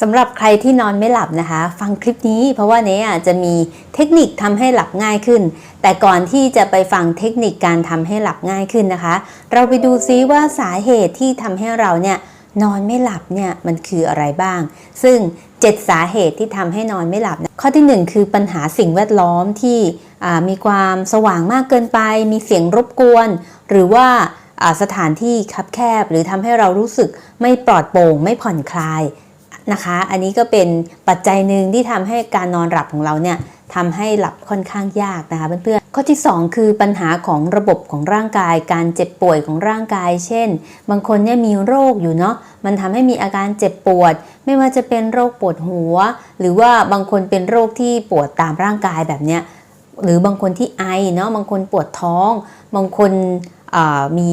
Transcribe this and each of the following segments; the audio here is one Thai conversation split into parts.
สำหรับใครที่นอนไม่หลับนะคะ ฟังคลิปนี้เพราะว่าเนี้จะมีเทคนิคทำให้หลับง่ายขึ้น แต่ก่อนที่จะไปฟังเทคนิคการทำให้หลับง่ายขึ้นนะคะ เราไปดูซิว่าสาเหตุที่ทำให้เราเนี่ยนอนไม่หลับเนี่ยมันคืออะไรบ้าง ซึ่ง 7 สาเหตุที่ทำให้นอนไม่หลับ ข้อที่ 1 คือปัญหาสิ่งแวดล้อมที่มีความสว่างมากเกินไป มีเสียงรบกวน หรือว่าอ่าสถานที่คับแคบ หรือทำให้เรารู้สึกไม่ปลอดโปร่งไม่ผ่อนคลาย นะคะ อันนี้ก็เป็นปัจจัยหนึ่งที่ทำให้การนอนหลับของเราเนี่ยทำให้หลับค่อนข้างยากนะคะเพื่อนๆข้อที่ 2 คือปัญหาของระบบของร่างกาย การเจ็บป่วยของร่างกาย เช่น บางคนเนี่ยมีโรคอยู่เนาะมันทำให้มีอาการเจ็บปวด ไม่ว่าจะเป็นโรคปวดหัว หรือว่าบางคนเป็นโรคที่ปวดตามร่างกายแบบเนี้ยหรือบางคนที่ไอเนาะบางคนปวดท้อง บางคนมี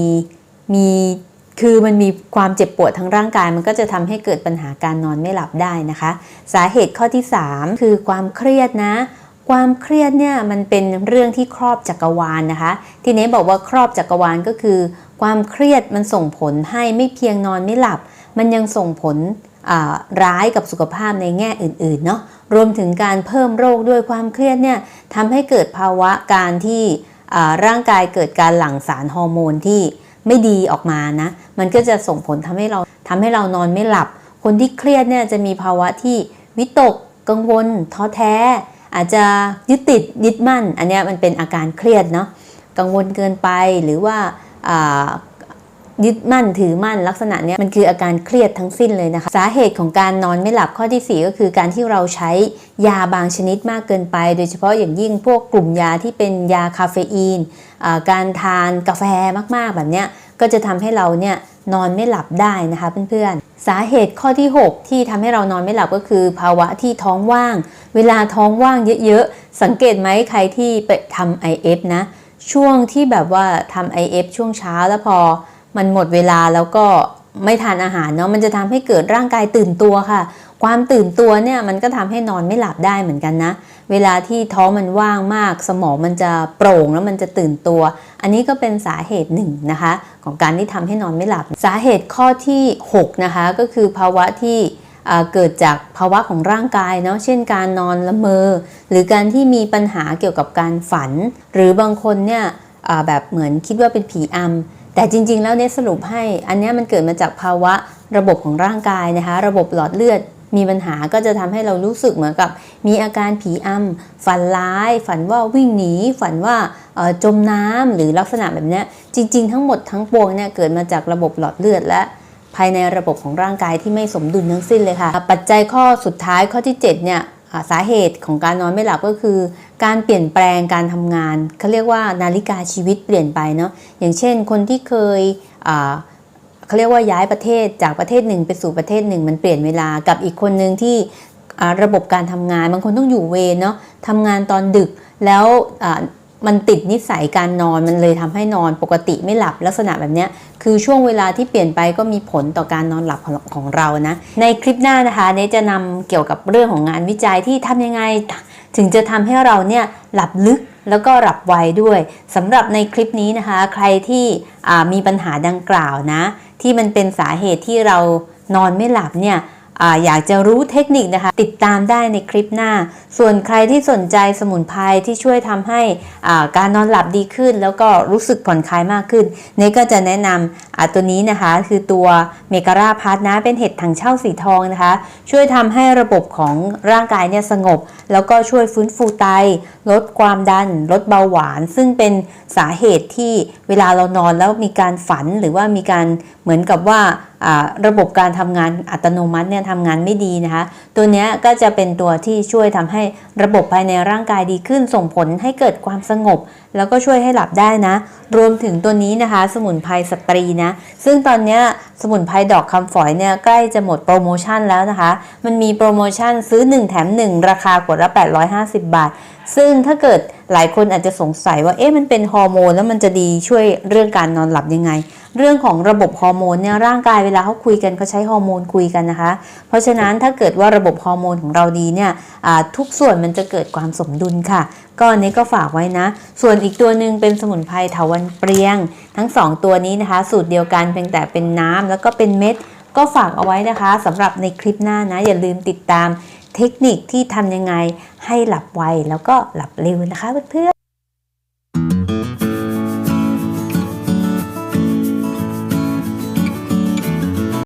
มี คือมันมีความเจ็บปวดทั้งร่างกาย มันก็จะทำให้เกิดปัญหาการนอนไม่หลับได้นะคะ สาเหตุข้อที่ 3 คือความเครียดนะ ความเครียดเนี่ยมันเป็นเรื่องที่ครอบจักรวาลนะคะ ทีนี้บอกว่าครอบจักรวาลก็คือ ความเครียดมันส่งผลให้ไม่เพียงนอนไม่หลับ มันยังส่งผลร้ายกับสุขภาพในแง่อื่นๆเนาะรวมถึงการเพิ่มโรคด้วยความเครียดเนี่ยทำให้เกิดภาวะการที่ร่างกายเกิดการหลั่งสารฮอร์โมนที่ ไม่ดีออกมานะ มันก็จะส่งผลทำให้เราทำให้เรานอนไม่หลับ คนที่เครียดเนี่ยจะมีภาวะที่วิตกกังวลท้อแท้ อาจจะยึดติดยึดมั่น อันนี้มันเป็นอาการเครียดเนาะกังวลเกินไปหรือว่า ยึดมั่นถือมั่นลักษณะเนี้ยมันคืออาการเครียดทั้งสิ้นเลยนะคะ สาเหตุของการนอนไม่หลับข้อที่ 4 ก็คือการที่เราใช้ยาบางชนิดมากเกินไป โดยเฉพาะอย่างยิ่งพวกกลุ่มยาที่เป็นยาคาเฟอีนอการทานกาแฟมากๆแบบเนี้ยก็จะทำให้เราเนี่ยนอนไม่หลับได้นะคะเพื่อนๆ สาเหตุข้อที่ 6 ที่ทำให้เรานอนไม่หลับก็คือ ภาวะที่ท้องว่าง เวลาท้องว่างเยอะๆ สังเกตไหมใครที่ไปทำ IF นะ ช่วงที่แบบว่าทำ IF ช่วงเช้าแล้วพอ มันหมดเวลาแล้วก็ไม่ทานอาหารเนาะมันจะทำให้เกิดร่างกายตื่นตัวค่ะ ความตื่นตัวเนี่ยมันก็ทำให้นอนไม่หลับได้เหมือนกันนะ เวลาที่ท้องมันว่างมาก สมองมันจะโปร่งแล้วมันจะตื่นตัว อันนี้ก็เป็นสาเหตุหนึ่งนะคะ ของการที่ทำให้นอนไม่หลับ สาเหตุข้อที่6นะคะก็คือภาวะที่เกิดจากภาวะของร่างกายเนาะเช่นการนอนละเมอ หรือการที่มีปัญหาเกี่ยวกับการฝัน หรือบางคนเนี่ยแบบเหมือนคิดว่าเป็นผีอำ แต่จริงๆ แล้วเนี่ยสรุปให้อันนี้มันเกิดมาจากภาวะระบบของร่างกายนะคะ ระบบหลอดเลือดมีปัญหาก็จะทำให้เรารู้สึกเหมือนกับ มีอาการผีอำฝันร้าย ฝันว่าวิ่งหนี ฝันว่าจมน้ำหรือลักษณะแบบนี้จริง ๆ ทั้งหมดทั้งปวงเนี่ยเกิดมาจากระบบหลอดเลือดและภายในระบบของร่างกายที่ไม่สมดุลทั้งสิ้นเลยค่ะ ปัจจัยข้อสุดท้ายข้อที่7เนี่ย สาเหตุของการนอนไม่หลับก็คือ การเปลี่ยนแปลงการทำงานเขาเรียกว่านาฬิกาชีวิตเปลี่ยนไปเนาะอย่างเช่น คนที่เคยเขาเรียกว่าย้ายประเทศจากประเทศหนึ่งไปสู่ประเทศหนึ่งมันเปลี่ยนเวลากับอีกคนหนึ่งที่ระบบการทำงานบางคนต้องอยู่เวรเนาะทำงานตอนดึกแล้ว มันติดนิสัยการนอนมันเลยทำให้นอนปกติไม่หลับลักษณะแบบนี้คือช่วงเวลาที่เปลี่ยนไปก็มีผลต่อการนอนหลับของของเรานะในคลิปหน้านะคะเนจะนำเกี่ยวกับเรื่องของงานวิจัยที่ทำยังไง ถึงจะทำให้เราเนี่ยหลับลึกแล้วก็หลับไวด้วยสำหรับในคลิปนี้นะคะ ใครที่มีปัญหาดังกล่าวนะ ที่มันเป็นสาเหตุที่เรานอนไม่หลับเนี่ย อยากจะรู้เทคนิคนะคะ ติดตามได้ในคลิปหน้า ส่วนใครที่สนใจสมุนไพรที่ช่วยทำให้การนอนหลับดีขึ้น แล้วก็รู้สึกผ่อนคลายมากขึ้นเนก็จะแนะนำตัวนี้นะคะ คือตัวเมการาพัทนะเป็นเห็ดถังเช่าสีทองนะคะ ช่วยทำให้ระบบของร่างกายเนี่ยสงบ แล้วก็ช่วยฟื้นฟูไต ลดความดัน ลดเบาหวาน ซึ่งเป็นสาเหตุที่เวลาเรานอนแล้วมีการฝันหรือว่ามีการเหมือนกับว่า ระบบการทำงานอัตโนมัติเนี่ยทำงานไม่ดีนะคะ ตัวนี้ก็จะเป็นตัวที่ช่วยทำให้ระบบภายในร่างกายดีขึ้น ส่งผลให้เกิดความสงบ แล้วก็ช่วยให้หลับได้นะ รวมถึงตัวนี้นะคะ สมุนไพรสตรีนะ ซึ่งตอนนี้สมุนไพรดอกคำฝอยเนี่ยใกล้จะหมดโปรโมชั่นแล้วนะคะ มันมีโปรโมชั่นซื้อ 1 แถม 1 ราคาขวดละ 850 บาท ซึ่งถ้าเกิดหลายคนอาจจะสงสัยว่าเอ๊ะมันเป็นฮอร์โมนแล้วมันจะดีช่วยเรื่องการนอนหลับยังไง เรื่องของระบบฮอร์โมนเนี่ยร่างกายเวลาเขาคุยกันเขาใช้ฮอร์โมนคุยกันนะคะ เพราะฉะนั้นถ้าเกิดว่าระบบฮอร์โมนของเราดีเนี่ยทุกส่วนมันจะเกิดความสมดุลค่ะ ก็อันนี้ก็ฝากไว้นะ ส่วนอีกตัวหนึ่งเป็นสมุนไพรเถาวันเปรียง ทั้ง 2 ตัวนี้นะคะ สูตรเดียวกันเพียงแต่เป็นน้ำแล้วก็เป็นเม็ดก็ฝากเอาไว้นะคะสำหรับในคลิปหน้านะ อย่าลืมติดตาม เทคนิคที่ทำยังไงให้หลับไวแล้วก็หลับเร็วนะคะเพื่อน